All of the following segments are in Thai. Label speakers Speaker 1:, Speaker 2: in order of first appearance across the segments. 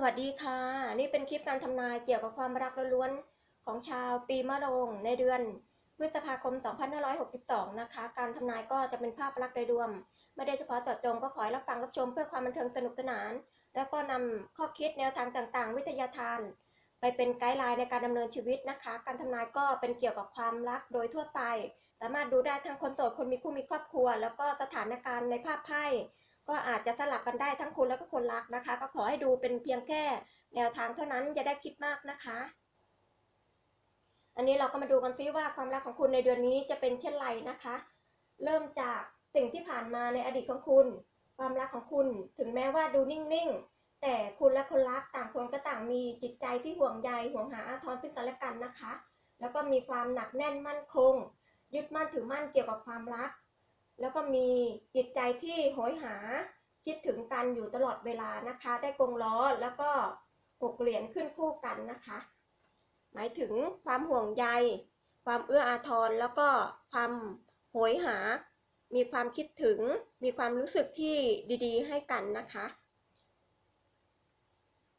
Speaker 1: สวัสดีค่ะ นี่เป็นคลิปการทำนายเกี่ยวกับความรักล้วนๆของชาวปีมะโรงในเดือนพฤษภาคม 2562 นะคะ การทำนายก็จะเป็นภาพลักษณ์โดยรวม ไม่ได้เฉพาะเจาะจงก็ขอให้รับฟังรับชมเพื่อความบันเทิงสนุกสนาน แล้วก็นำข้อคิดแนวทางต่างๆ วิทยาทาน ไปเป็นไกด์ไลน์ในการดำเนินชีวิตนะคะ การทำนายก็เป็นเกี่ยวกับความรักโดยทั่วไป สามารถดูได้ทั้งคนโสดคนมีคู่มีครอบครัว แล้วก็สถานการณ์ในภาพไพ่ ก็อาจจะสลับกันได้ทั้งคุณแล้วก็คนรักนะคะ ก็ขอให้ดูเป็นเพียงแค่แนวทางเท่านั้นอย่าได้คิดมากนะคะ อันนี้เราก็มาดูกันซิว่าความรักของคุณในเดือนนี้จะเป็นเช่นไรนะคะ เริ่มจากสิ่งที่ผ่านมาในอดีตของคุณ ความรักของคุณถึงแม้ว่าดูนิ่งๆ แต่คุณและคนรักต่างคนก็ต่างมีจิตใจที่ห่วงใยห่วงหาอาทรซึ่งกันและกันนะคะ แล้วก็มีความหนักแน่นมั่นคง ยึดมั่นถือมั่นเกี่ยวกับความรัก แล้วก็มีจิตใจที่โหยหาคิดถึงกันอยู่ตลอดเวลานะคะ ได้กงล้อแล้วก็หกเหรียญขึ้นคู่กันนะคะ หมายถึงความห่วงใย ความเอื้ออาทรแล้วก็ความโหยหา มีความคิดถึง มีความรู้สึกที่ดีๆ ให้กันนะคะ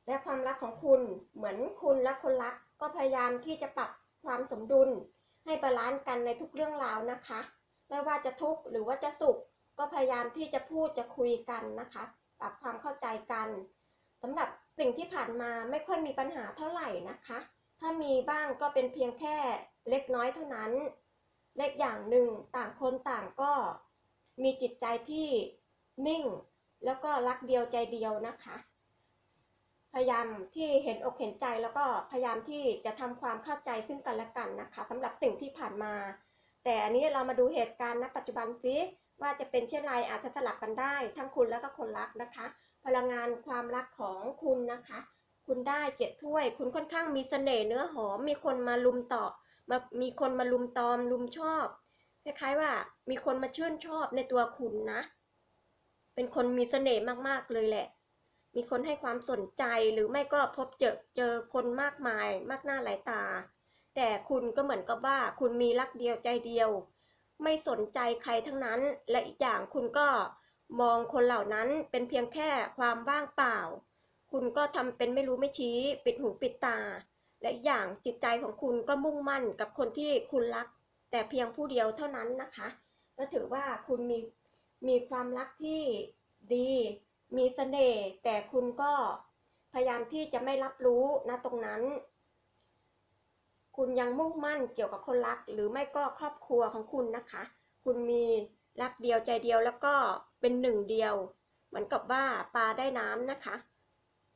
Speaker 1: และความรักของคุณเหมือนคุณและคนรักก็พยายามที่จะปรับความสมดุลให้บาลานซ์กันในทุกเรื่องราวนะคะ ไม่ว่าจะทุกข์หรือว่าจะสุข ก็พยายามที่จะพูดจะคุยกันนะคะ ปรับความเข้าใจกันสำหรับสิ่งที่ผ่านมาไม่ค่อยมีปัญหาเท่าไหร่นะคะ ถ้ามีบ้างก็เป็นเพียงแค่เล็กน้อยเท่านั้น เล็กอย่างหนึ่งต่างคนต่างก็มีจิตใจที่นิ่ง แล้วก็รักเดียวใจเดียวนะคะ พยายามที่เห็นอกเห็นใจแล้วก็พยายามที่จะทำความเข้าใจซึ่งกันและกันนะคะสำหรับสิ่งที่ผ่านมา แต่อันนี้เรามาดูเหตุการณ์ณปัจจุบันซิว่าจะเป็นเช่นไรอาจจะสลับกันได้ ทั้งคุณแล้วก็คนรักนะคะ พลังงานความรักของคุณนะคะ คุณได้เจ็ดถ้วย คุณค่อนข้างมีเสน่ห์เนื้อหอม มีคนมาลุมต่อมามีคนมาลุมตอมลุมชอบคล้ายๆว่ามีคนมาชื่นชอบในตัวคุณนะ เป็นคนมีเสน่ห์มากๆเลยแหละ มีคนให้ความสนใจหรือไม่ก็พบเจอเจอคนมากมาย มากหน้าหลายตา แต่คุณก็เหมือนกับว่าคุณมีรักเดียวใจเดียว ไม่สนใจใครทั้งนั้น และอีกอย่างคุณก็มองคนเหล่านั้นเป็นเพียงแค่ความว่างเปล่า คุณก็ทำเป็นไม่รู้ไม่ชี้ ปิดหูปิดตา และอีกอย่างจิตใจของคุณก็มุ่งมั่นกับคนที่คุณรัก แต่เพียงผู้เดียวเท่านั้นนะคะ ก็ถือว่าคุณมีมีความรักที่ดี มีเสน่ห์แต่คุณก็พยายามที่จะไม่รับรู้นะตรงนั้น คุณยังมุ่งมั่นเกี่ยวกับคนรัก หรือไม่ก็ครอบครัวของคุณนะคะ คุณมีรักเดียวใจเดียวแล้วก็เป็นหนึ่งเดียว เหมือนกับว่าปลาได้น้ำนะคะ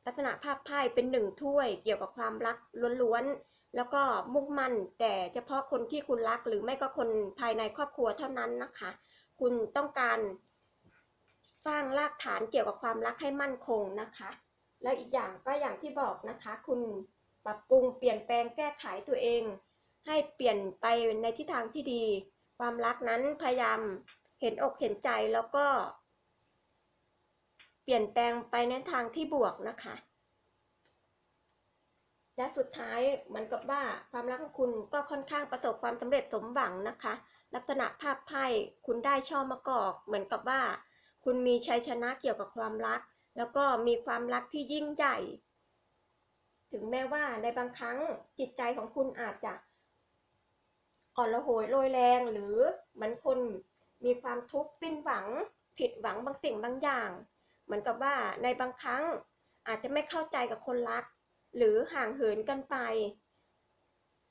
Speaker 1: ลักษณะภาพไพ่เป็นหนึ่งถ้วยเกี่ยวกับความรักล้วนๆแล้วก็มุ่งมั่นแต่เฉพาะคนที่คุณรักหรือไม่ก็คนภายในครอบครัวเท่านั้นนะคะ คุณต้องการสร้างรากฐานเกี่ยวกับความรักให้มั่นคงนะคะ แล้วอีกอย่างก็อย่างที่บอกนะคะ คุณ ปรับปรุงเปลี่ยนแปลงแก้ไขตัวเอง ให้เปลี่ยนไปในทิศทางที่ดี ความรักนั้นพยายามเห็นอกเห็นใจแล้วก็ เปลี่ยนแปลงไปในทางที่บวกนะคะ และสุดท้ายเหมือนกับว่าความรักของคุณก็ค่อนข้างประสบความสำเร็จสมหวังนะคะ ลักษณะภาพไพ่คุณได้ช่อมะกอก เหมือนกับว่า คุณมีชัยชนะเกี่ยวกับความรัก แล้วก็มีความรักที่ยิ่งใหญ่ ถึงแม้ว่าในบางครั้งจิตใจของคุณอาจจะอ่อนระโหยโรยแรงหรือเหมือนคนมีความทุกข์สิ้นหวัง ผิดหวังบางสิ่งบางอย่าง เหมือนกับว่าในบางครั้งอาจจะไม่เข้าใจกับคนรัก หรือห่างเหินกันไป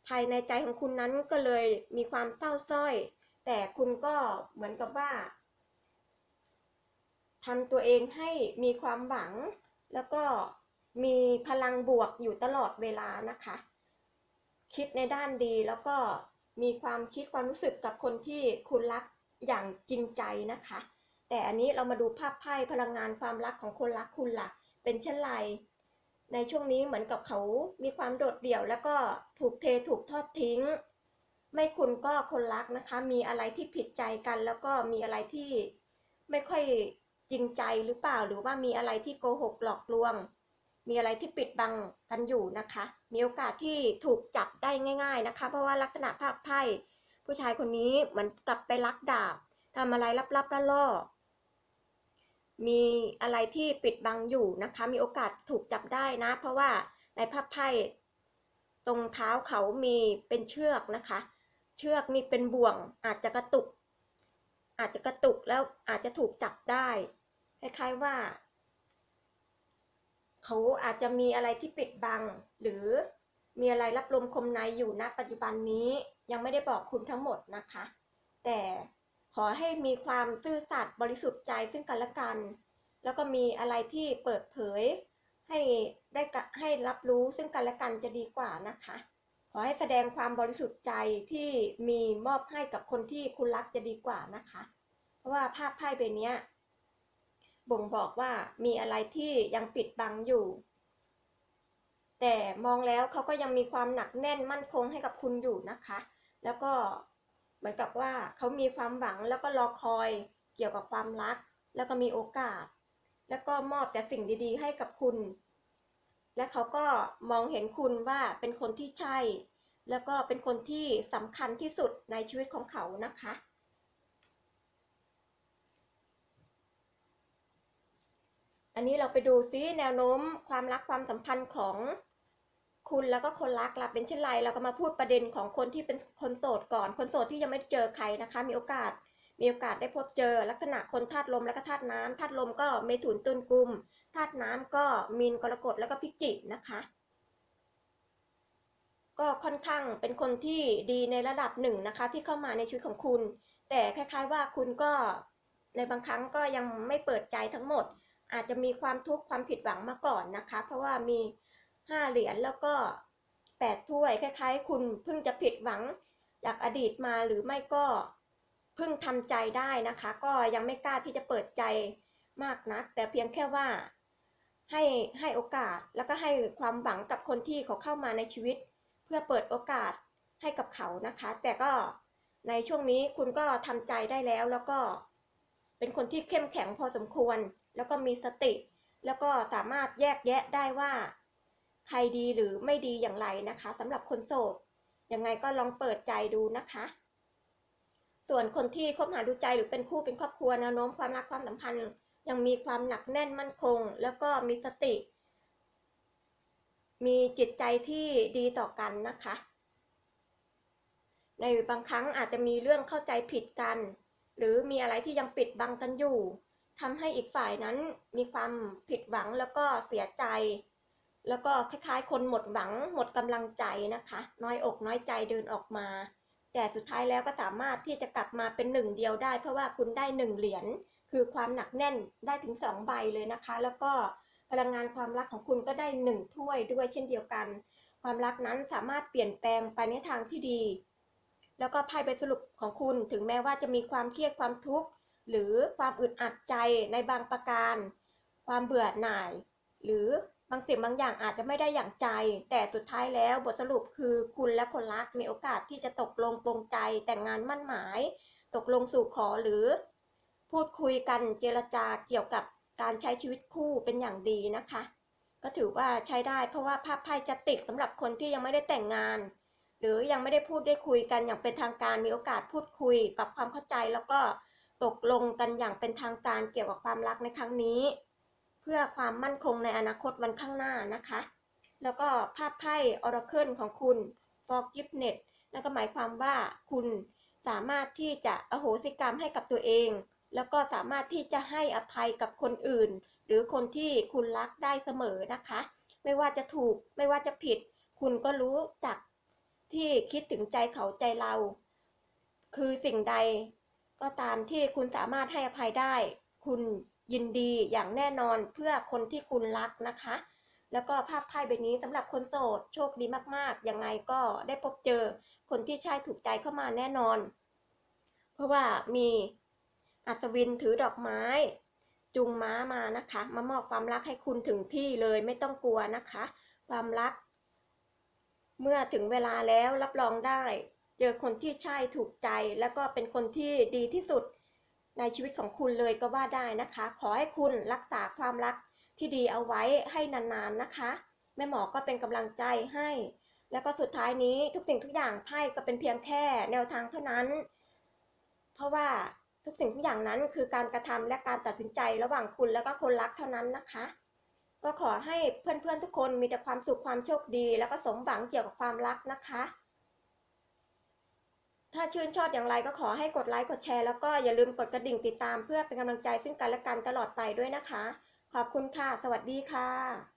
Speaker 1: ภายในใจของคุณนั้นก็เลยมีความเศร้าส้อย แต่คุณก็เหมือนกับว่าทำตัวเองให้มีความหวัง แล้วก็ มีพลังบวกอยู่ตลอดเวลานะคะ คิดในด้านดีแล้วก็มีความคิดความรู้สึกกับคนที่คุณรักอย่างจริงใจนะคะ แต่อันนี้เรามาดูภาพไพ่พลังงานความรักของคนรักคุณละ่ะ เป็นเช่นไร ในช่วงนี้เหมือนกับเขามีความโดดเดี่ยวแล้วก็ถูกเทถูกทอดทิ้ง ไม่คุณก็คนรักนะคะ มีอะไรที่ผิดใจกัน แล้วก็มีอะไรที่ไม่ค่อยจริงใจหรือเปล่า หรือว่ามีอะไรที่โกหกหลอกลวง มีอะไรที่ปิดบังกันอยู่นะคะ มีโอกาสที่ถูกจับได้ง่าย ๆนะคะ เพราะว่าลักษณะภาพไพ่ผู้ชายคนนี้เหมือนกลับไปลักดาบทำอะไรลับๆล่อๆมีอะไรที่ปิดบังอยู่นะคะ มีโอกาสถูกจับได้นะ เพราะว่าในภาพไพ่ตรงเท้าเขามีเป็นเชือกนะคะ เชือกนี่เป็นบ่วงอาจจะกระตุก อาจจะกระตุกแล้วอาจจะถูกจับได้คล้ายๆว่า เขาอาจจะมีอะไรที่ปิดบัง หรือมีอะไรรับลมคมในอยู่ณปัจจุบันนี้ยังไม่ได้บอกคุณทั้งหมดนะคะ แต่ขอให้มีความซื่อสัตย์บริสุทธิ์ใจซึ่งกันและกัน แล้วก็มีอะไรที่เปิดเผย ให้ได้ให้รับรู้ซึ่งกันและกันจะดีกว่านะคะ ขอให้แสดงความบริสุทธิ์ใจที่มีมอบให้กับคนที่คุณรักจะดีกว่านะคะ เพราะว่าภาพไพ่ใบนี้ บ่งบอกว่ามีอะไรที่ยังปิดบังอยู่ แต่มองแล้วเขาก็ยังมีความหนักแน่นมั่นคงให้กับคุณอยู่นะคะ แล้วก็เหมือนกับว่าเขามีความหวังแล้วก็รอคอยเกี่ยวกับความรัก แล้วก็มีโอกาส แล้วก็มอบแต่สิ่งดีๆ ให้กับคุณ และเขาก็มองเห็นคุณว่าเป็นคนที่ใช่ แล้วก็เป็นคนที่สำคัญที่สุดในชีวิตของเขานะคะ อันนี้เราไปดูซิแนวโน้มความรักความสัมพันธ์ของคุณแล้วก็คนรักล่ะเป็นเช่นไรเราก็มาพูดประเด็นของคนที่เป็นคนโสดก่อน คนโสดที่ยังไม่ได้เจอใครนะคะ มีโอกาส มีโอกาสได้พบเจอลักษณะคนธาตุลมแล้วก็ธาตุน้ำธาตุลมก็เมถุนตุลกุมธาตุน้ำก็มีนกรกฎแล้วก็พิจิกนะคะ ก็ค่อนข้างเป็นคนที่ดีในระดับหนึ่งนะคะ ที่เข้ามาในชีวิตของคุณ แต่คล้ายๆว่าคุณก็ในบางครั้งก็ยังไม่เปิดใจทั้งหมด อาจจะมีความทุกข์ความผิดหวังมาก่อนนะคะ เพราะว่ามีห้าเหรียญแล้วก็แปดถ้วยคล้ายๆ คุณเพิ่งจะผิดหวังจากอดีตมาหรือไม่ก็เพิ่งทำใจได้นะคะ ก็ยังไม่กล้าที่จะเปิดใจมากนัก แต่เพียงแค่ว่าให้ให้โอกาสแล้วก็ให้ความหวังกับคนที่เขาเข้ามาในชีวิต เพื่อเปิดโอกาสให้กับเขานะคะ แต่ก็ในช่วงนี้คุณก็ทำใจได้แล้วแล้วก็เป็นคนที่เข้มแข็งพอสมควร แล้วก็มีสติ แล้วก็สามารถแยกแยะได้ว่า ใครดีหรือไม่ดีอย่างไรนะคะสำหรับคนโสดยังไงก็ลองเปิดใจดูนะคะ ส่วนคนที่คบหาดูใจหรือเป็นคู่เป็นครอบครัวแนวโน้มความรักความสัมพันธ์ ยังมีความหนักแน่นมั่นคง แล้วก็มีสติ มีจิตใจที่ดีต่อกันนะคะ ในบางครั้งอาจจะมีเรื่องเข้าใจผิดกัน หรือมีอะไรที่ยังปิดบังกันอยู่ ทำให้อีกฝ่ายนั้นมีความผิดหวังแล้วก็เสียใจ แล้วก็คล้ายๆ คนหมดหวังหมดกำลังใจนะคะ น้อยอกน้อยใจเดินออกมา แต่สุดท้ายแล้วก็สามารถที่จะกลับมาเป็นหนึ่งเดียวได้ เพราะว่าคุณได้หนึ่งเหรียญคือความหนักแน่นได้ถึงสองใบเลยนะคะ แล้วก็พลังงานความรักของคุณก็ได้หนึ่งถ้วยด้วยเช่นเดียวกัน ความรักนั้นสามารถเปลี่ยนแปลงไปในทางที่ดี แล้วก็ไพ่ใบสรุปของคุณถึงแม้ว่าจะมีความเครียดความทุกข์ หรือความอึดอัดใจในบางประการ ความเบื่อหน่าย หรือบางสิ่งบางอย่างอาจจะไม่ได้อย่างใจ แต่สุดท้ายแล้วบทสรุปคือคุณและคนรักมีโอกาสที่จะตกลงปรงใจแต่งงานมั่นหมาย ตกลงสู่ขอหรือ พูดคุยกันเจรจาเกี่ยวกับการใช้ชีวิตคู่เป็นอย่างดีนะคะ ก็ถือว่าใช้ได้เพราะว่าภาพไพ่จะติดสำหรับคนที่ยังไม่ได้แต่งงาน หรือยังไม่ได้พูดได้คุยกันอย่างเป็นทางการมีโอกาสพูดคุย ปรับความเข้าใจแล้วก็ ตกลงกันอย่างเป็นทางการเกี่ยวกับความรักในครั้งนี้ เพื่อความมั่นคงในอนาคตวันข้างหน้านะคะ แล้วก็ภาพไพ่ Oracle ของคุณ Forgiveness นั่นก็หมายความว่าคุณสามารถที่จะอโหสิกรรมให้กับตัวเอง แล้วก็สามารถที่จะให้อภัยกับคนอื่น หรือคนที่คุณรักได้เสมอนะคะ ไม่ว่าจะถูกไม่ว่าจะผิด คุณก็รู้จักที่คิดถึงใจเขาใจเรา คือสิ่งใด ก็ตามที่คุณสามารถให้อภัยได้ คุณยินดีอย่างแน่นอนเพื่อคนที่คุณรักนะคะ แล้วก็ภาพไพ่ใบนี้สำหรับคนโสดโชคดีมากๆ ยังไงก็ได้พบเจอคนที่ใช่ถูกใจเข้ามาแน่นอน เพราะว่ามีอัศวินถือดอกไม้จูงม้ามานะคะ มามอบความรักให้คุณถึงที่เลยไม่ต้องกลัวนะคะ ความรัก เมื่อถึงเวลาแล้วรับรองได้ เจอคนที่ใช่ถูกใจ แล้วก็เป็นคนที่ดีที่สุดในชีวิตของคุณเลยก็ว่าได้นะคะ ขอให้คุณรักษาความรักที่ดีเอาไว้ให้นานๆนะคะแม่หมอก็เป็นกำลังใจให้ แล้วก็สุดท้ายนี้ทุกสิ่งทุกอย่างไพ่ก็เป็นเพียงแค่แนวทางเท่านั้น เพราะว่าทุกสิ่งทุกอย่างนั้นคือการกระทำและการตัดสินใจระหว่างคุณแล้วก็คนรักเท่านั้นนะคะ ก็ขอให้เพื่อนๆทุกคนมีแต่ความสุขความโชคดี แล้วก็สมหวังเกี่ยวกับความรักนะคะ ถ้าชื่นชอบอย่างไรก็ขอให้กดไลค์กดแชร์แล้วก็อย่าลืมกดกระดิ่งติดตามเพื่อเป็นกำลังใจซึ่งกันและกันตลอดไปด้วยนะคะ ขอบคุณค่ะ สวัสดีค่ะ